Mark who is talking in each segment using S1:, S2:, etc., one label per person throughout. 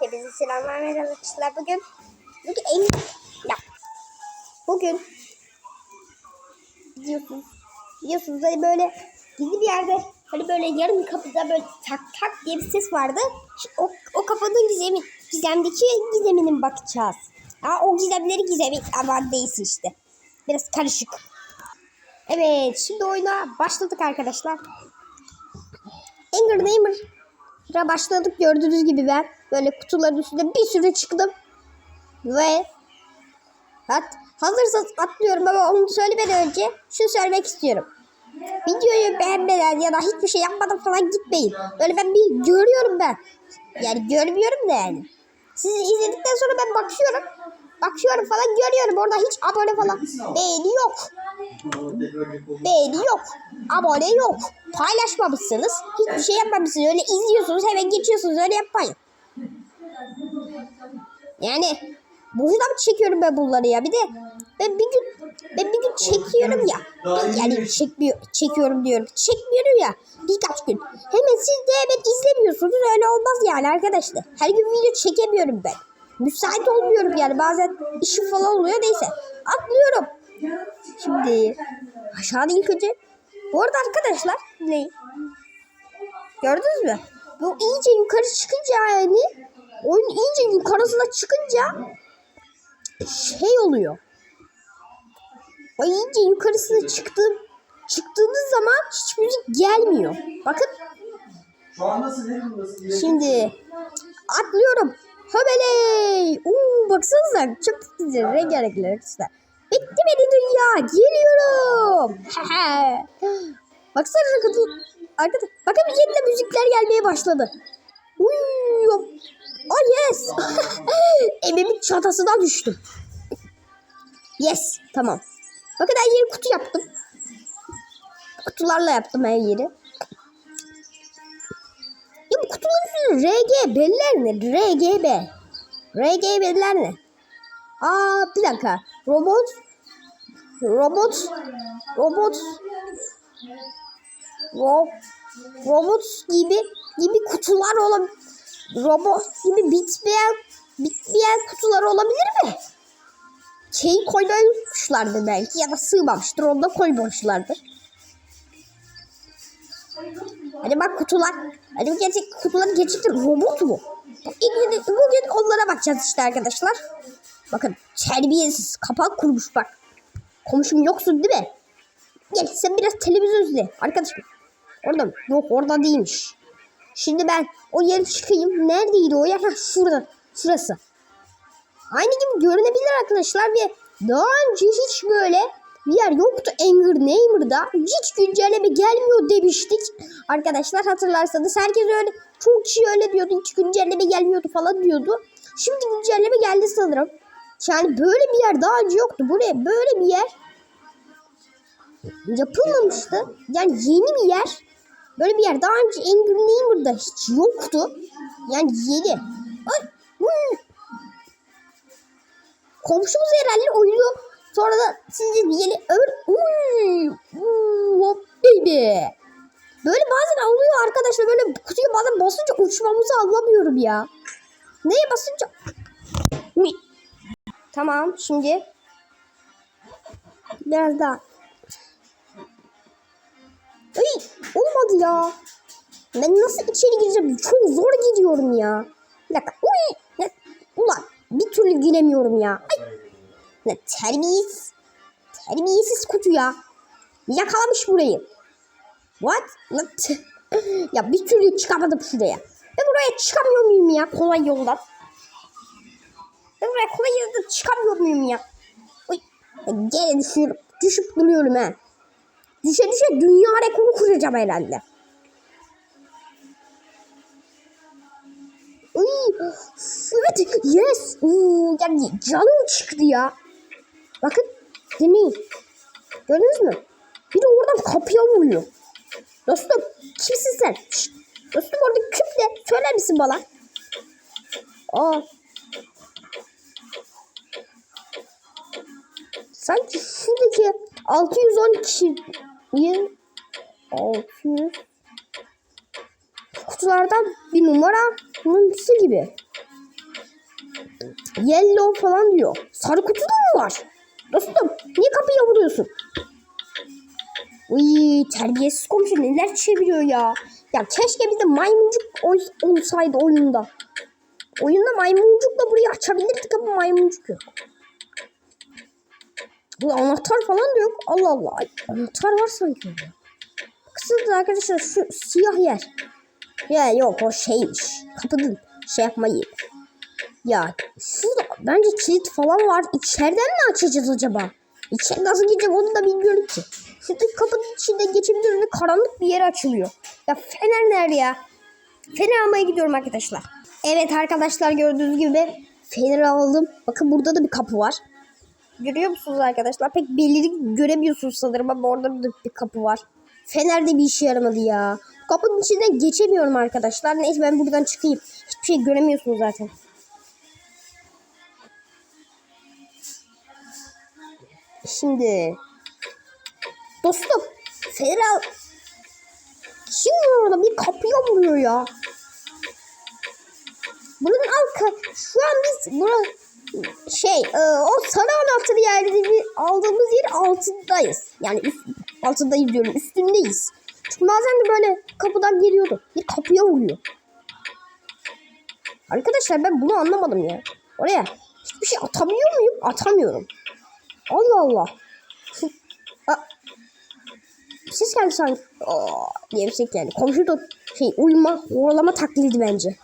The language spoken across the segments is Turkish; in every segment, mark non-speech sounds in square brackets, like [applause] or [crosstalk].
S1: Hepinize selamlar merhaba arkadaşlar. Bugün bugün en ya bugün biliyorsunuz biliyorsunuz hani böyle gizli bir yerde hani böyle yarım kapıda böyle tak tak diye bir ses vardı. Şimdi O, o kapının gizemi, gizemdeki gizeminin bakacağız. Aa, o gizemleri gizemi ama değilsin işte. Biraz karışık. Evet şimdi oyuna başladık arkadaşlar. Anger Neighbor'a başladık gördüğünüz gibi ben. Böyle kutuların üstünde bir sürü çıktım. Ve Hat, hazırsanız atlıyorum ama onu söylemeden önce şunu söylemek istiyorum. Videoyu beğenmeden ya da hiçbir şey yapmadan falan gitmeyin. Böyle ben bir görüyorum ben. Yani görmüyorum da yani. Sizi izledikten sonra ben bakıyorum. Bakıyorum falan görüyorum. Orada hiç abone falan. Beğeni yok. Beğeni yok. Abone yok. Paylaşmamışsınız. Hiçbir şey yapmamışsınız. Öyle izliyorsunuz hemen geçiyorsunuz. Öyle yapmayın. Yani boşuna mı çekiyorum ben bunları ya? Bir de ben bir gün ben bir gün çekiyorum ya. Yani çekmiyor, çekiyorum diyorum. Çekmiyorum ya birkaç gün. Hemen siz de hemen izlemiyorsunuz. Öyle olmaz yani arkadaşlar. Her gün video çekemiyorum ben. Müsait olmuyorum yani. Bazen işim falan oluyor. Neyse. Atlıyorum. Şimdi aşağıda ilk önce. Bu arada arkadaşlar ne? Gördünüz mü? Bu iyice yukarı çıkınca yani oyun iyice yukarısına çıkınca şey oluyor. O iyice yukarısına çıktım. Çıktığınız zaman hiç müzik gelmiyor. Bakın
S2: Şu an nasıl ne durumdasın?
S1: şimdi atlıyorum. Höbeley. Uuu baksanıza çok güzel rengarenkler arkadaşlar. Bitti beni dünya. Geliyorum. [laughs] Baksanıza kadın. Arkadaşlar bakın yeniden müzikler gelmeye başladı. Uyuyorum. Oh yes. [laughs] Evimin çatasına düştüm. Yes. Tamam. Bakın her yeri kutu yaptım. Kutularla yaptım her yeri. Ya bu kutuların üstünde RGB'ler ne? RGB. RGB'ler ne? Aa bir dakika. Robot. Robot. Robot. Ro robot gibi gibi kutular olabilir. Robot gibi bitmeyen bitmeyen kutular olabilir mi? Şeyi koymamışlardır belki ya da sığmamıştır. Onu da koymamışlardır. Hadi bak kutular. Hadi bu gerçek kutular gerçekten robot mu? İlk gün- Bugün onlara bakacağız işte arkadaşlar. Bakın terbiyesiz kapak kurmuş bak. Komşum yoksun değil mi? Gel sen biraz televizyon izle arkadaşım. Orada? Yok orada değilmiş. Şimdi ben o yere çıkayım. Neredeydi o yer? Ha şurada. Şurası. Aynı gibi görünebilir arkadaşlar ve daha önce hiç böyle bir yer yoktu Anger Neighbor'da. Hiç güncelleme gelmiyor demiştik. Arkadaşlar hatırlarsanız herkes öyle çok kişi öyle diyordu. Hiç güncelleme gelmiyordu falan diyordu. Şimdi güncelleme geldi sanırım. Yani böyle bir yer daha önce yoktu. Buraya böyle bir yer yapılmamıştı. Yani yeni bir yer. Böyle bir yer daha önce Anger Neighbor'da hiç yoktu. Yani yeni. Ay, hmm. Komşumuz herhalde oyunu sonra da sizce yeni ömür Uy, hop baby. Böyle bazen oluyor arkadaşlar böyle kutuya bazen basınca uçmamızı anlamıyorum ya. Neye basınca? Tamam şimdi biraz daha. Olmadı ya. Ben nasıl içeri gireceğim? Çok zor gidiyorum ya. Bir dakika. Uy. Ulan bir türlü giremiyorum ya. Ay. Ne terbiyesiz. Terbiyesiz kutu ya. Yakalamış burayı. What? Tüh. ya bir türlü çıkamadım şuraya. Ben buraya çıkamıyor muyum ya kolay yoldan? Ben buraya kolay yoldan çıkamıyor muyum ya? Uy. Gene düşüyorum. Düşüp duruyorum ha. Düşe düşe dünya rekoru kuracağım herhalde. Uy, evet, yes. Uuu, yani canım çıktı ya. Bakın, deneyin. Gördünüz mü? Bir de oradan kapıya vuruyor. Dostum, kimsin sen? Şşt, dostum orada küp ne? Söyler misin bana? Aa. Sanki şuradaki 610 kişiyi 600 kutulardan bir numara numarası gibi. Yellow falan diyor. Sarı kutu da mı var? Dostum niye kapıya vuruyorsun? Uy terbiyesiz komşu neler çeviriyor ya. Ya keşke bir de maymuncuk olsaydı oyunda. Oyunda maymuncukla burayı açabilirdik ama maymuncuk yok. Bu anahtar falan da yok. Allah Allah. Anahtar var sanki orada. Arkadaşlar şu siyah yer. Ya yok o şeymiş. Kapının şey yapmayı. Ya şurada bence kilit falan var. İçeriden mi açacağız acaba? İçeri nasıl gireceğim onu da bilmiyorum ki. Şurada kapının içinde geçebiliyorum ve karanlık bir yer açılıyor. Ya fener nerede ya? Fener almaya gidiyorum arkadaşlar. Evet arkadaşlar gördüğünüz gibi fener aldım. Bakın burada da bir kapı var. Görüyor musunuz arkadaşlar? Pek belirli göremiyorsunuz sanırım ama orada bir, bir kapı var. Fener de bir işe yaramadı ya. Kapının içinden geçemiyorum arkadaşlar. Neyse ben buradan çıkayım. Hiçbir şey göremiyorsunuz zaten. Şimdi dostum fener al. Var orada bir kapıya vuruyor ya. Bunun arka şu an biz bura şey e, o sarı anahtarı yerleri aldığımız yer altındayız. Yani üst, altındayız diyorum üstündeyiz. Çünkü bazen de böyle kapıdan geliyordu. Bir kapıya vuruyor. Arkadaşlar ben bunu anlamadım ya. Oraya hiçbir şey atabiliyor muyum? Atamıyorum. Allah Allah. [laughs] Bir ses geldi sanki. Diye bir ses geldi. Komşu da şey uyuma, horlama taklidi bence.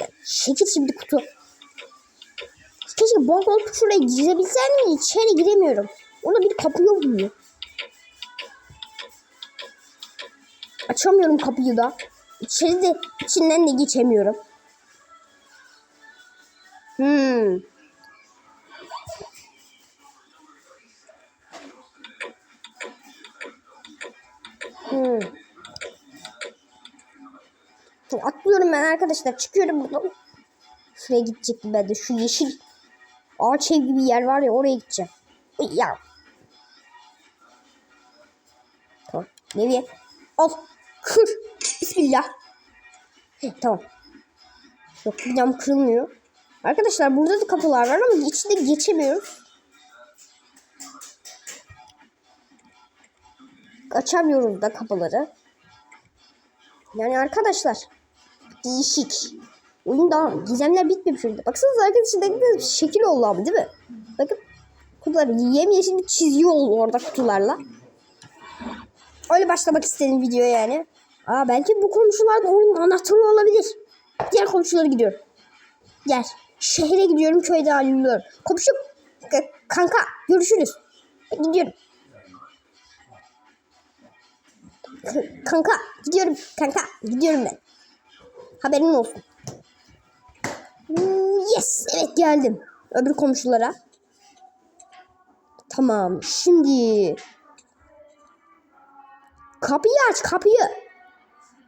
S1: Ya, Şekil şimdi kutu. Keşke bol bol şuraya girebilsem mi? İçeri giremiyorum. Ona bir kapı yok mu? Açamıyorum kapıyı da. İçeri de içinden de geçemiyorum. Hmm. Hmm. Atlıyorum ben arkadaşlar. Çıkıyorum buradan. Şuraya gidecektim ben de. Şu yeşil ağaç ev gibi yer var ya oraya gideceğim. Ya. Tamam. Nereye? Al. Kır. Bismillah. Heh, tamam. Yok bu cam kırılmıyor. Arkadaşlar burada da kapılar var ama içinde geçemiyoruz. Açamıyoruz da kapıları. Yani arkadaşlar değişik. Oyun daha gizemler bitmemiş oyunda. Baksanıza arkadaşlar ne şekil oldu ama değil mi? Bakın kutular yemyeşil bir çizgi oldu orada kutularla. Öyle başlamak istedim videoya yani. Aa belki bu komşular da oyunun anahtarı olabilir. Diğer komşulara gidiyorum. Gel. Şehre gidiyorum köyde ayrılıyorum. Komşu k- kanka görüşürüz. Gidiyorum. Kanka gidiyorum kanka gidiyorum ben. Haberin olsun. Yes evet geldim. Öbür komşulara. Tamam şimdi. Kapıyı aç kapıyı.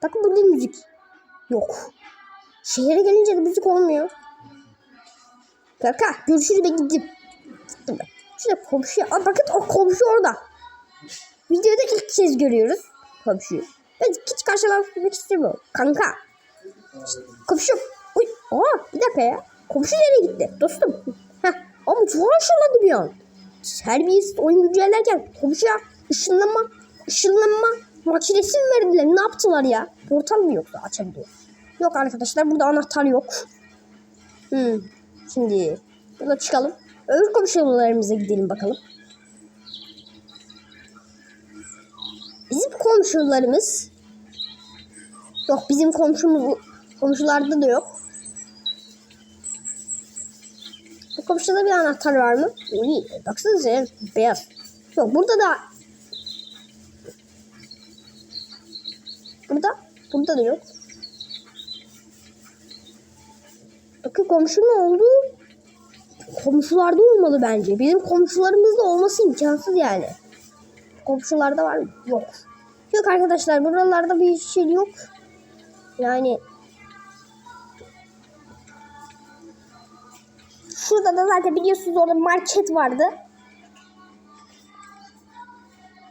S1: Bakın burada müzik. Yok. Şehre gelince de müzik olmuyor. Kanka görüşürüz ben gittim. Gittim ben. Şurada komşu. Aa, bakın o komşu orada. Videoda ilk kez görüyoruz komşuyu. Ben hiç karşılaşmak istemiyorum. Kanka. Komşum. Aa bir dakika ya. Komşu nereye gitti? Dostum. Heh. Ama çok aşırıladı bir an. Terbiyesiz oyun güncellerken komşuya ışınlanma, ışınlanma makinesi mi verdiler? Ne yaptılar ya? Portal mı yoksa açabiliyor? Yok arkadaşlar burada anahtar yok. Hmm. Şimdi burada çıkalım. Öbür komşularımıza gidelim bakalım. Bizim komşularımız yok bizim komşumuz komşularda da yok. Komşuda bir anahtar var mı? İyi. Baksanıza ya, beyaz. Yok burada da Burada burada da yok. Bakın komşu ne oldu? Komşularda olmalı bence. Bizim komşularımızda olması imkansız yani. Komşularda var mı? Yok. Yok arkadaşlar buralarda bir şey yok. Yani Şurada da zaten biliyorsunuz orada market vardı.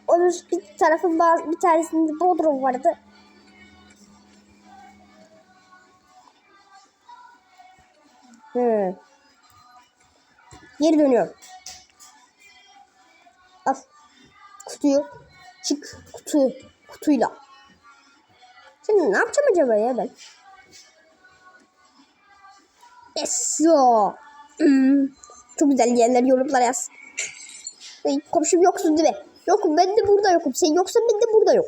S1: Onun bir tarafın bazı bir tanesinde Bodrum vardı. Hmm. Geri dönüyorum. Al. Kutuyu. Çık kutu. Kutuyla. Şimdi ne yapacağım acaba ya ben? Eso. Hmm. Çok güzel yerler yorumlara yaz. Ay, komşum yoksun değil mi? Yokum ben de burada yokum. Sen yoksan ben de burada yok.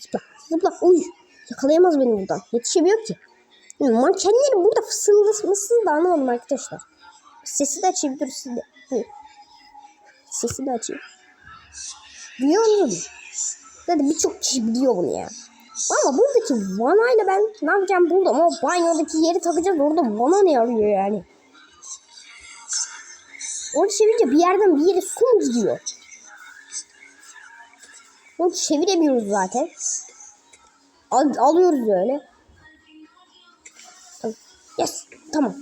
S1: Zıpla zıpla. Uy. Yakalayamaz beni buradan. Yetişemiyor ki. Hmm, Mankenlerin burada fısıldasını da anlamadım arkadaşlar. Sesi de açayım dur size. Hı. Sesi de açayım. Biliyor musun? Zaten birçok kişi biliyor bunu ya. Ama buradaki vana ile ben ne yapacağım burada ama banyodaki yeri takacağız orada vana ne arıyor yani? Onu çevirince bir yerden bir yere su mu gidiyor? Onu çeviremiyoruz zaten. Al, alıyoruz öyle. Yes. Tamam.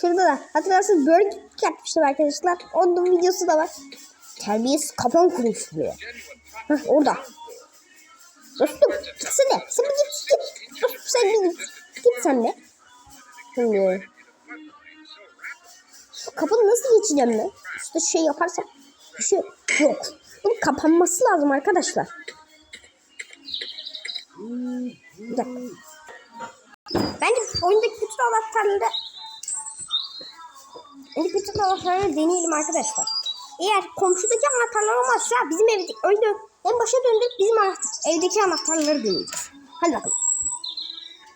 S1: Şurada da hatırlarsınız Burger King yapmıştım arkadaşlar. Onun videosu da var. Terbiyesiz kafam kurmuş buraya. Hah orada. Dostum gitsene. Sen bir git. Dostum sen bir git. Git sen de. Şimdi. Şu kapını nasıl geçeceğim ben? İşte şey yaparsam. Bir şey yok. Bunun kapanması lazım arkadaşlar. Bir dakika. Bence oyundaki bütün anahtarları Şimdi bütün anahtarları deneyelim arkadaşlar. Eğer komşudaki anahtarlar olmazsa bizim evde önde en başa döndük bizim anahtar, evdeki anahtarları deneyeceğiz. Hadi bakalım.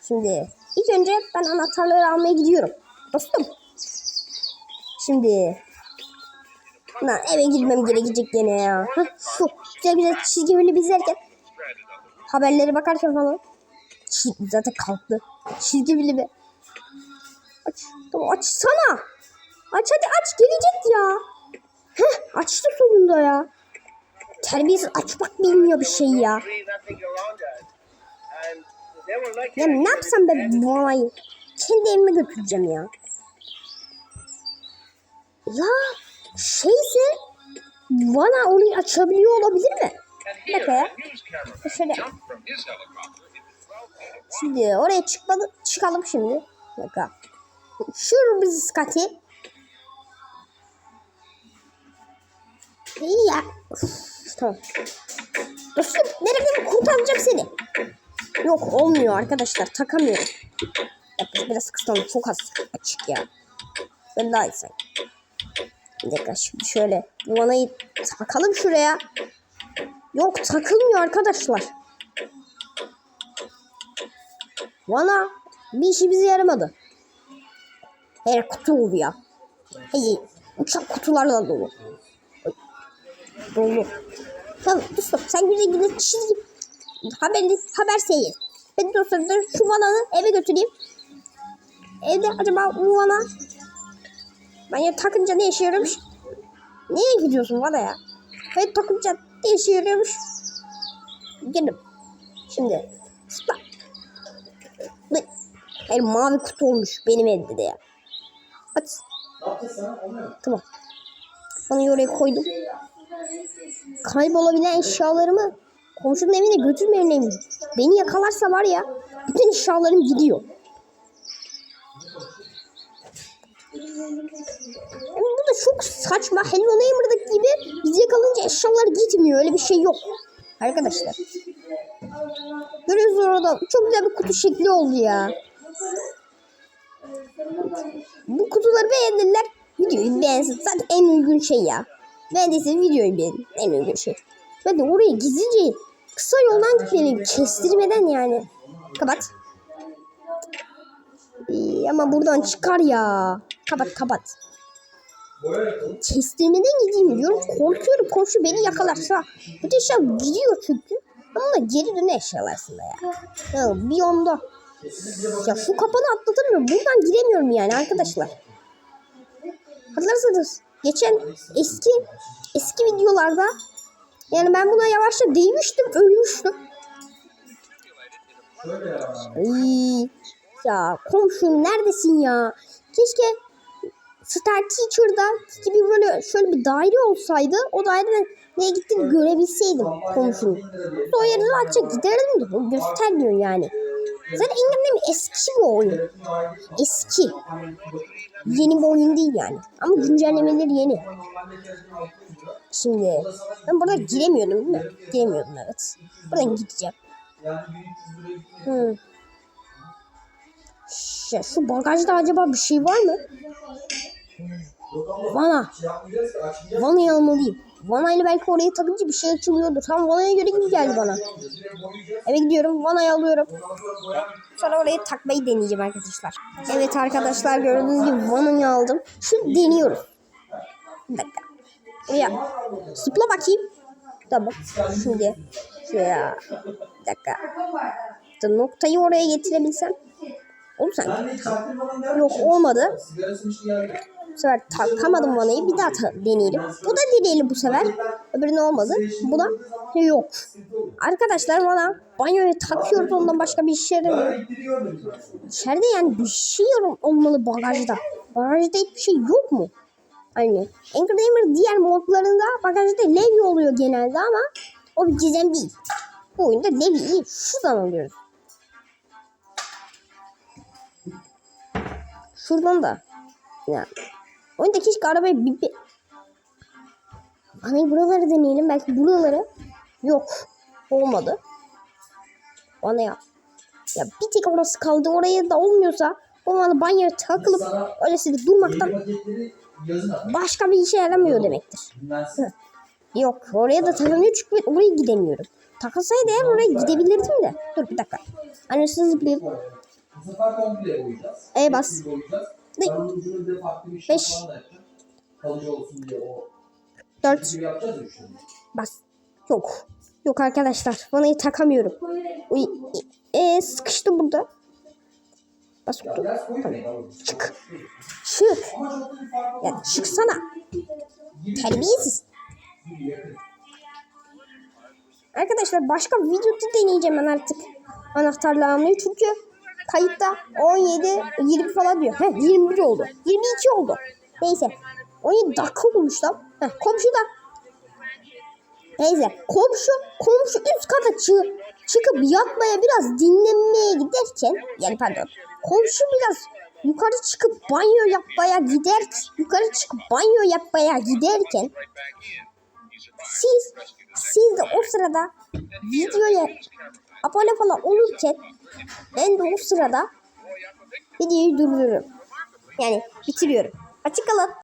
S1: Şimdi ilk önce ben anahtarları almaya gidiyorum. Dostum. Şimdi Lan eve girmem gerekecek gene ya. Hah, güzel güzel çizgi film izlerken haberlere bakarken falan Çi- zaten kalktı. Çizgi filmi. Aç. Tamam açsana. Aç hadi aç gelecek ya. Heh açtı sonunda ya. Terbiyesiz açmak bilmiyor bir şey ya. Ya ne yapsam ben bu olayı? Kendi evime götüreceğim ya. Ya şeyse bana orayı açabiliyor olabilir mi? Bir. Şöyle. Şimdi oraya çıkmadı, çıkalım şimdi. Bir dakika. Şur bizi Scotty. İyi ya. Uf, tamam. Dostum nereden kurtaracağım seni? Yok olmuyor arkadaşlar takamıyorum. Yapmış biraz kısıtlandı çok az açık ya. Ben daha iyi sanki. Bir şimdi şöyle bu vanayı takalım şuraya. Yok takılmıyor arkadaşlar. Vana bir işimize yaramadı. Her kutu oldu ya. Hey, uçak kutularla dolu. Dolu. Tamam dostum sen güzel güzel çizgi haber, haber seyret. Ben dur şu vananı eve götüreyim. Evde acaba bu vana ben ya takınca ne işe yarıyormuş? Niye gidiyorsun vana ya? Ben takınca ne işe yarıyormuş? Gelin. Şimdi. Stop. Hayır mavi kutu olmuş benim evde de ya. Hadi. Tamam. Onu oraya koydum. Kaybolabilen eşyalarımı komşunun evine götürmemeliyim. Beni yakalarsa var ya bütün eşyalarım gidiyor. Yani bu da çok saçma. Hello Neighbor'daki gibi biz yakalayınca eşyalar gitmiyor. Öyle bir şey yok. Arkadaşlar. Görüyorsunuz orada. Çok güzel bir kutu şekli oldu ya. Bu kutuları beğenirler. Videoyu beğensin. Zaten en uygun şey ya. Beğendiyse videoyu beğenin. En uygun şey. Ben de oraya gizlice kısa yoldan gitmeliyim. Kestirmeden yani. Kapat. İyi, ama buradan çıkar ya. Kapat kapat. Kestirmeden gideyim diyorum. Korkuyorum komşu beni yakalarsa. Bu eşya gidiyor çünkü. Ama geri döne eşyalar aslında ya. ya bir onda. Ya şu kapanı atlatamıyorum. Buradan giremiyorum yani arkadaşlar. Hatırlarsanız geçen eski eski videolarda yani ben buna yavaşça değmiştim ölmüştüm. Ay, ya komşum neredesin ya? Keşke Star Teacher'da gibi böyle şöyle bir daire olsaydı o daireden neye gittiğini görebilseydim komşunun. O yere rahatça giderdim de göstermiyor yani. Zaten Engin mi eski bir oyun. Eski. Yeni bir oyun değil yani. Ama güncellemeleri yeni. Şimdi ben burada giremiyordum değil mi? Giremiyordum evet. Buradan gideceğim.
S2: Yani 1300 liraya
S1: Hı. Şu, bagajda acaba bir şey var mı? Vana. Vana'yı almalıyım. Vana ile belki oraya takınca bir şey açılıyordur. Tam Vana'ya göre gibi geldi bana. Eve gidiyorum. Vana'yı alıyorum.
S2: Sonra
S1: oraya takmayı deneyeceğim arkadaşlar. Evet arkadaşlar gördüğünüz gibi Vana'yı aldım. Şimdi deniyoruz. Bir dakika. Buraya zıpla bakayım. Tamam. Şimdi şuraya. Bir dakika. Da noktayı oraya getirebilsem. Olur sanki. Yok olmadı. Bu sefer takamadım vanayı. Bir daha ta- deneyelim. Bu da deneyelim bu sefer. Öbürüne olmadı. Buna yok. Arkadaşlar vana banyoya takıyoruz ondan başka bir işe yaramıyor. İçeride yani bir şey olmalı bagajda. Bagajda hiçbir şey yok mu? Hani Anchor Gamer diğer modlarında bagajda levye oluyor genelde ama o bir gizem değil. Bu oyunda levyeyi şuradan alıyoruz. Şuradan da. Yani. Oyunda keşke arabayı bir... bir... Hani buraları deneyelim. Belki buraları. Yok. Olmadı. Bana yap. Ya bir tek orası kaldı. Oraya da olmuyorsa o zaman banyoya takılıp öylesine durmaktan başka bir işe yaramıyor demektir. Yok oraya da takamıyor çünkü oraya gidemiyorum. Takılsaydı eğer oraya gidebilirdim de. Dur bir dakika. Hani hızlı zıplayayım.
S2: Bu sefer komple boyayacağız.
S1: E bas.
S2: Bir de farklı bir şey
S1: Beş.
S2: falan da yapacağım. Kalıcı olsun diye o.
S1: Dört.
S2: Yapacağız ya.
S1: Bas. Yok. Yok arkadaşlar. Vanayı takamıyorum. Uy. E, sıkıştı burada. Bas
S2: Ya
S1: dur. Çık. Çık. Ya çıksana. Terbiyesiz. Arkadaşlar başka videoda deneyeceğim ben artık anahtarla almayı çünkü kayıtta 17 20 falan diyor. Heh 21 oldu. 22 oldu. Neyse. 17 dakika olmuş lan. Heh, komşu da. Neyse komşu komşu üst kata çı çıkıp yatmaya biraz dinlenmeye giderken yani pardon komşu biraz yukarı çıkıp banyo yapmaya gider yukarı çıkıp banyo yapmaya giderken siz siz de o sırada videoya abone falan olurken ben de o sırada videoyu durdururum. Yani bitiriyorum. Açık kalın.